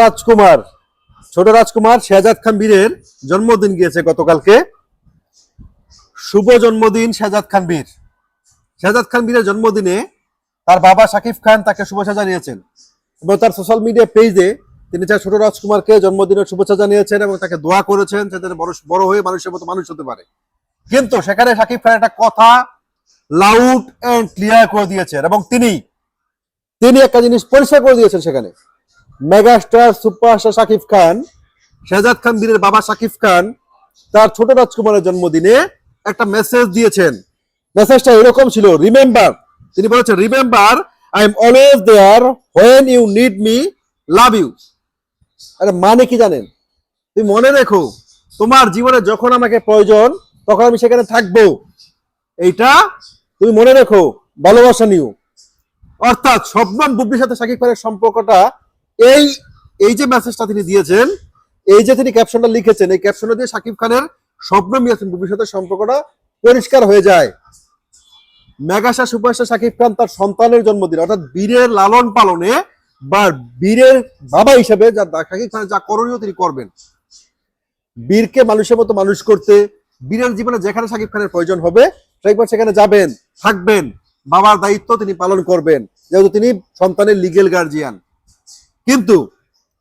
রাজকুমার ছোট রাজকুমার শেহজাদ খান বীরের জন্মদিন গিয়েছে গতকালকে। শুভ জন্মদিন শেহজাদ খান বীর। শেহজাদ খান বীরের জন্মদিনে তার বাবা শাকিব খান তাকে শুভেচ্ছা জানিয়েছেন এবং তার সোশ্যাল মিডিয়া পেজে তিনি তার ছোট রাজকুমারকে জন্মদিনের শুভেচ্ছা জানিয়েছেন এবং তাকে দোয়া করেছেন যাতে বড় বড় হয়ে মানুষের মতো মানুষ হতে পারে। কিন্তু সেখানে শাকিব খান একটা কথা লাউড এন্ড ক্লিয়ার করে দিয়েছেন এবং তিনি তিনি একটা জিনিস পরিষ্কার করে দিয়েছেন সেখানে। মেগাস্টার সুপারস্টার শাকিব খান, শেহজাদ খান বীরের বাবা শাকিব খান, তার ছোট রাজকুমারের জন্মদিনে একটা মেসেজ দিয়েছেন। মেসেজটা এরকম ছিল রিমেম্বার তিনি বলেছেন remember I am always there when you need me love you আরে মানে কি জানেন? তুমি মনে রেখো, তোমার জীবনে যখন আমাকে প্রয়োজন, তখন আমি সেখানে থাকব। এইটা তুমি মনে রেখো, ভালোবাসা নিও। অর্থাৎ শবনম বুবলির সাথে শাকিব খানের সম্পর্কটা এই এই যে মেসেজটা তিনি দিয়েছেন, এই যে তিনি ক্যাপশনটা লিখেছেন, এই ক্যাপশনটা দিয়ে শাকিব খানের স্বপ্ন বুবলির সাথে সম্পর্কটা পরিষ্কার হয়ে যায়। মেগাশা সুপারস্টার শাকিব খান তার সন্তানের জন্মদিন, অর্থাৎ বীরের লালন পালনে বা বীরের বাবা হিসেবে যা শাকিব খানের যা করণীয় তিনি করবেন। বীরকে মানুষের মতো মানুষ করতে, বীরের জীবনে যেখানে শাকিব খানের প্রয়োজন হবে খান সেখানে যাবেন, থাকবেন। বাবার দায়িত্ব তিনি পালন করবেন, যেহেতু তিনি সন্তানের লিগেল গার্জিয়ান কিন্তু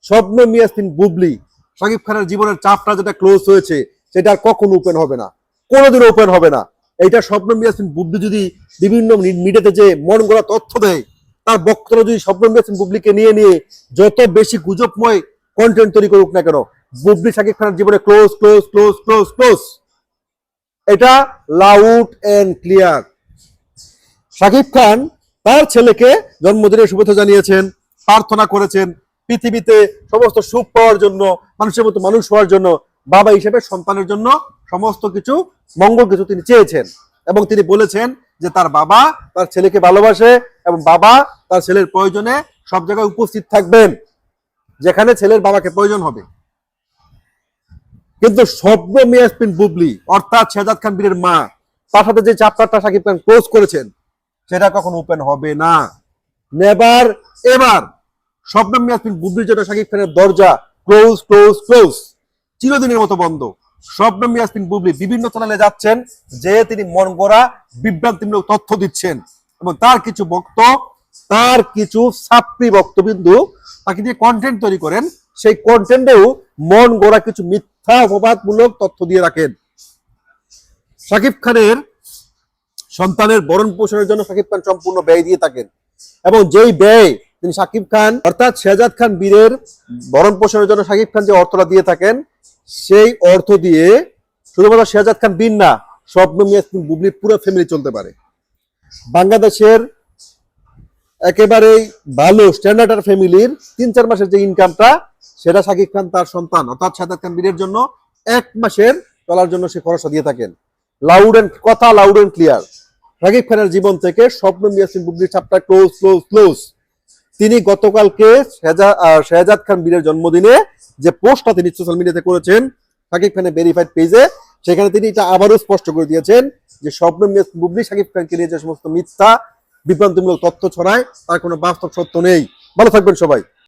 স্বপ্ন মিয়াসিন বুবলি শাকিব খানের জীবনের চাপটা যেটা ক্লোজ হয়েছে, সেটা আর কখনো ওপেন হবে না। কোনোদিন ওপেন হবে না। এইটা স্বপ্ন মিয়াসিন বুবলি যদি বিভিন্ন মিডিয়াতে যে মন গড়া তথ্য দেয়, তার বক্তব্য যদি স্বপ্ন মিয়াসিন বুবলিকে নিয়ে নিয়ে যত বেশি গুজবময় কন্টেন্ট তৈরি করুক না কেন, বুবলি শাকিব খানের জীবনে close close close close close এটা loud and clear Shakib Khan তার ছেলেকে জন্মদিনের শুভেচ্ছা জানিয়েছেন। প্রার্থনা করেছেন পৃথিবীতে সমস্ত সুখ পাওয়ার জন্য, মানুষের মতো মানুষ হওয়ার জন্য, বাবা হিসেবে, সন্তানের জন্য সমস্ত কিছু, মঙ্গল কিছু তিনি চেয়েছেন। এবং তিনি বলেছেন যে তার বাবা তার ছেলেকে ভালোবাসে এবং বাবা তার ছেলের প্রয়োজনে সব জায়গায় উপস্থিত থাকবেন, যেখানে ছেলের বাবাকে প্রয়োজন হবে। কিন্তু স্বপ্ন মিয়াসপিন বুবলি, অর্থাৎ শেজাদ খান বীরের মা, তার সাথে যে চ্যাপ্টারটা সাকিব খান ক্লোজ করেছেন, সেটা কখন ওপেন হবে না। নেবার এবার স্বপ্ন মিয়াসপিন বুবলির জন্য শাকিব খানের দরজা ক্লোজ ক্লোজ ক্লোজ চিরদিনের মতো বন্ধ। স্বপ্ন মিয়াসপিন বুবলি বিভিন্ন চ্যানেলে যাচ্ছেন, যে তিনি মন গড়া, বিভ্রান্তিমূলক তথ্য দিচ্ছেন। এবং তার কিছু বক্ত, তার কিছু ছাত্রী বক্তবিন্দু তাকে দিয়ে কন্টেন্ট তৈরি করেন। সেই কন্টেন্টেও মন গড়া কিছু মিথ্যা, অপবাদমূলক তথ্য দিয়ে রাখেন। শাকিব খানের সন্তানের বরণ পোষণের জন্য শাকিব খান সম্পূর্ণ ব্যয় দিয়ে থাকেন। এবং যেই ব্যয় তিনি শাকিব খান, অর্থাৎ শেহজাদ খান বীরের বরণ পোষণের জন্য শাকিব খান যে অর্থটা দিয়ে থাকেন, সেই অর্থ দিয়ে শুধুমাত্র শেহজাদ খান বীর না, স্বপ্ন মিয়াসমিন বুবলির পুরো ফ্যামিলি চলতে পারে। বাংলাদেশের একেবারেই ভালো স্ট্যান্ডার্ড ফ্যামিলির তিন চার মাসের যে ইনকামটা সেটা শাকিব খান তার সন্তান, অর্থাৎ শেহজাদ খান বীরের জন্য এক মাসের চলার জন্য সে খরচা দিয়ে থাকেন। লাউড এন্ড কথা লাউড এন্ড ক্লিয়ার শাকিব খানের জীবন থেকে স্বপ্ন মিয়াসিন বুবলির চাপটা ক্লোজ ক্লোজ ক্লোজ তিনি গতকালকে শেহজা- শেহজাদ খান বীরের জন্মদিনে যে পোস্টটা তিনি সোশ্যাল মিডিয়াতে করেছেন শাকিব খানের ভেরিফাইড পেজে সেখানে তিনি এটা আবারও স্পষ্ট করে দিয়েছেন যে স্বপ্ন বুবলি শাকিব খানকে নিয়ে যে সমস্ত মিথ্যা, বিভ্রান্তিমূলক তথ্য ছড়ায়, তার কোনো বাস্তব সত্য নেই। ভালো থাকবেন সবাই।